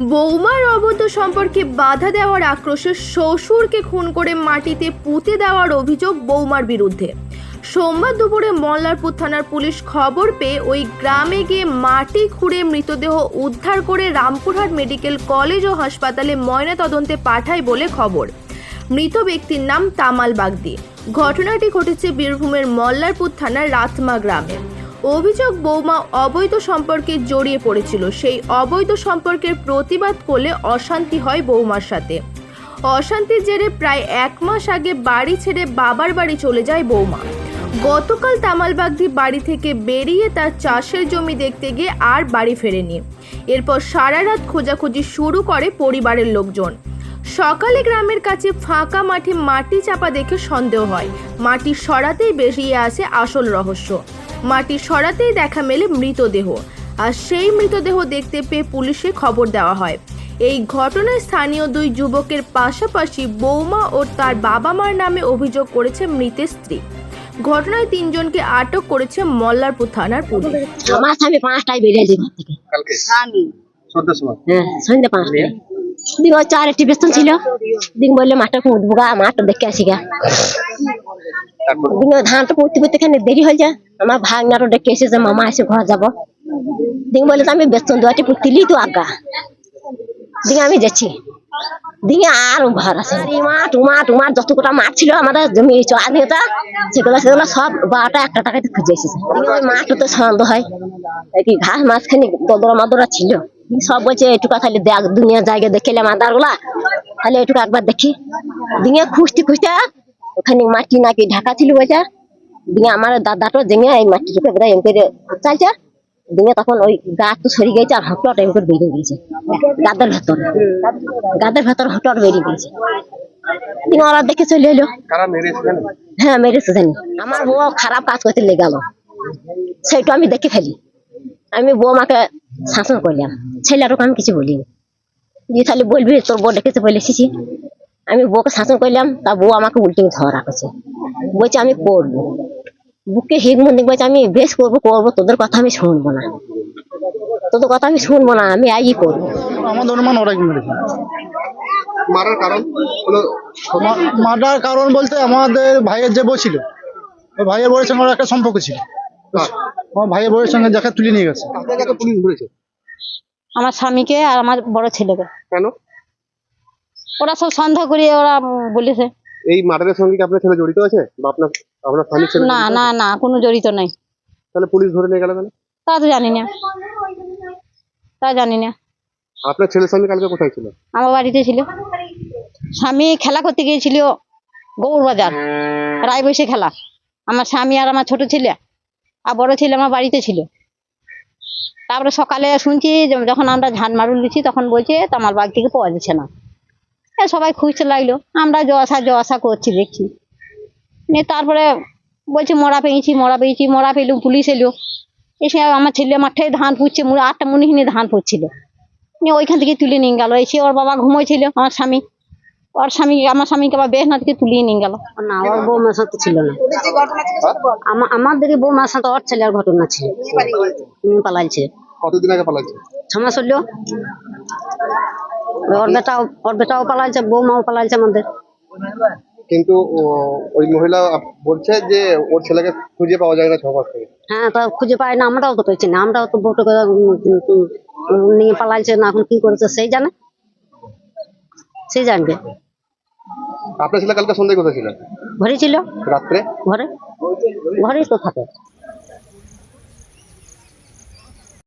বৌমার অবৈধ সম্পর্কে বাধা দেওয়ার আক্রোশে শ্বশুরকে খুন করে মাটিতে পুঁতে দেওয়ার অভিযোগ বৌমার বিরুদ্ধে। সোমবার দুপুরে মল্লারপুর থানার পুলিশ খবর পেয়ে ওই গ্রামে গিয়ে মাটি খুঁড়ে মৃতদেহ উদ্ধার করে রামপুরহাট মেডিকেল কলেজ ও হাসপাতালে ময়নাতদন্তে পাঠায় বলে খবর। মৃত ব্যক্তির নাম তামাল বাগদি। ঘটনাটি ঘটেছে বীরভূমের মল্লারপুর থানার রাতমা গ্রামে। অভিযোগ বৌমা অবৈধ সম্পর্কে জড়িয়ে পড়েছিল। সেই অবৈধ সম্পর্কের প্রতিবাদ করলে অশান্তি হয় বৌমার সাথে। অশান্তির জেরে প্রায় এক মাস আগে বাড়ি ছেড়ে বাবার বাড়ি চলে যায় বৌমা। গতকাল তামালবাগদি বাড়ি থেকে বেরিয়ে তার চাষের জমি দেখতে গিয়ে আর বাড়ি ফেরেনি। এরপর সারা রাত খোঁজাখুঁজি শুরু করে পরিবারের লোকজন। সকালে গ্রামের কাছে ফাঁকা মাঠে মাটি চাপা দেখে সন্দেহ হয়। মাটি সরাতেই বেরিয়ে আসে আসল রহস্য। মাটি সরাতেই দেখা মেলে মৃতদেহ। আর সেই মৃতদেহ দেখতে পেয়ে পুলিশে খবর দেওয়া হয়। এই ঘটনায় স্থানীয় দুই যুবকের পাশাপাশি বৌমা ও তার বাবা মার নামে অভিযোগ করেছে মৃতের স্ত্রী। ঘটনায় তিনজনকে আটক করেছে মল্লারপুর থানার পুলিশ। আমার স্বামী পাঁচটায় ঘর থেকে। কালকে? হ্যাঁ সন্ধ্যে পাঁচটায়। দিন ওই চার একটি বেতন ছিল। দিন বললে মাঠটা পুঁতবো গা মাঠটা দেখে আসি গা। পুঁততে পুঁততে খানে দেরি হয়ে যায়। আমার ডেকে এসেছে মামা এসে ঘর যাব। দিন বলে আমি বেতন দুয়াটি পুঁতিলি তো আগা। দিন আমি যাচ্ছি আর ঘর আছে। মাঠ মাঠ মাঠ যত কটা মাঠ ছিল আমাদের জমি সেগুলো সেগুলো সব বারোটা একটা টাকাতে খুঁজে এসেছে ওই মাঠটাতে সন্দেহ হয়। কি ঘাস দদরা মাদরা ছিল সব বলছে এটুকা খালি দেখ, দুনিয়া জায়গা দেখেলে মাদারগুলা এটুকু একবার দেখি। দিনে খুঁজতে খুঁজতে ওখানে মাটি নাকি ঢাকা ছিল বলছে দিয়ে আমার দাদাটা জেঙে এই মাটিটুকু এবার এম করে চালছে দিনে তখন ওই গা তো সরে গেছে আর হটট এম করে বেরিয়ে গেছে। গাদের ভেতর। গাদের ভেতর হটট বেরিয়ে গেছে। দিনে ওরা দেখে চলে এলো। হ্যাঁ মেরেছে জানি আমার বউ খারাপ কাজ করতে লেগে গেল। সেইটা আমি দেখে ফেলি। আমি বউ আমাকে শাসন করলাম। ছেলেটাকে আমি কিছু বলিনি। যে তাহলে বলবি তোর বউ ডেকেছে বলে এসেছি। আমি বউকে শাসন করলাম তা বউ আমাকে উল্টে ধরা করছে বলছে আমি করব। বুকে মন্দির বলছে আমি বেশ করব করব তোদের কথা আমি শুনব না। তোদের কথা আমি শুনব না আমি আই করব। আমাদের অনুমান ওরাই মেরেছে মারার কারণ মারার কারণ বলতে আমাদের ভাইয়ের যে বউ ছিল ওই ভাইয়ের বউয়ের সঙ্গে ওর একটা সম্পর্ক ছিল। কার? আমার ভাইয়ের বউয়ের সঙ্গে যাকে তুলে নিয়ে গেছে। আমার স্বামীকে আর আমার বড় ছেলেকে। কেন? ওরা সব সন্দেহ করে ওরা বলেছে। এই মার্ডারের সঙ্গে কি আপনার ছেলে জড়িত আছে? বা আপনার আপনার স্বামীর ছেলে না না না কোনো জড়িত নাই। তাহলে পুলিশ ধরে নিয়ে গেল কেন তা তো জানি না। তা জানি না। আপনার ছেলের সঙ্গে কালকে কোথায় ছিল? আমার বাড়িতে ছিল। স্বামী খেলা করতে গিয়েছিল গৌর বাজার রায় বসে খেলা। আমার স্বামী আর আমার ছোট ছেলে আর বড় ছেলে আমার বাড়িতে ছিল। তারপরে সকালে শুনছি যখন আমরা ঝাঁট মারুল দিচ্ছি তখন বলছে তামার বাগ থেকে পাওয়া যাচ্ছে না। সবাই খুঁজতে লাগল। আমরা জসা জসা করছি দেখছি। নিয়ে তারপরে বলছে মরা পেয়েছি মরা পেয়েছি মরা পেলুম পুলিশ এলো। এসে আমার ছেলে মাঠে ধান পুঁতছে মুড়ে আটটা মুনিহিনে ধান পুঁতছিল। নিয়ে ওইখান থেকে তুলে নিয়ে গেলো। এসে ওর বাবা ঘুমোইছিল আমার স্বামী। ওর স্বামী আমার স্বামীকে আবার বেশ না থেকে তুলিয়ে নিয়ে গেল। না ওর বৌমার সাথে ছিল না। আমা- আমাদের বৌমার সাথে ওর ছেলের ঘটনা ছিল। পালাইছে। কতদিন আগে পালাচ্ছে ছ মাস হলো। ওর বেটাও ওর বেটাও পালাইছে বৌমাও পালাইছে আমাদের। কিন্তু ওই মহিলা বলছে যে ওর ছেলেকে খুঁজে পাওয়া যায় না ছ মাস থেকে। হ্যাঁ তা খুঁজে পাই না আমরাও তো পেয়েছি না আমরাও তো উম, নিয়ে পালাইছে না এখন কি করেছে সেই জানে? সেই জানবে। আপনার ছেলে কালকে সন্ধ্যায় কোথায় ছিল? ঘরে ছিল? রাত্রে? ঘরে? ঘরেই তো থাকে।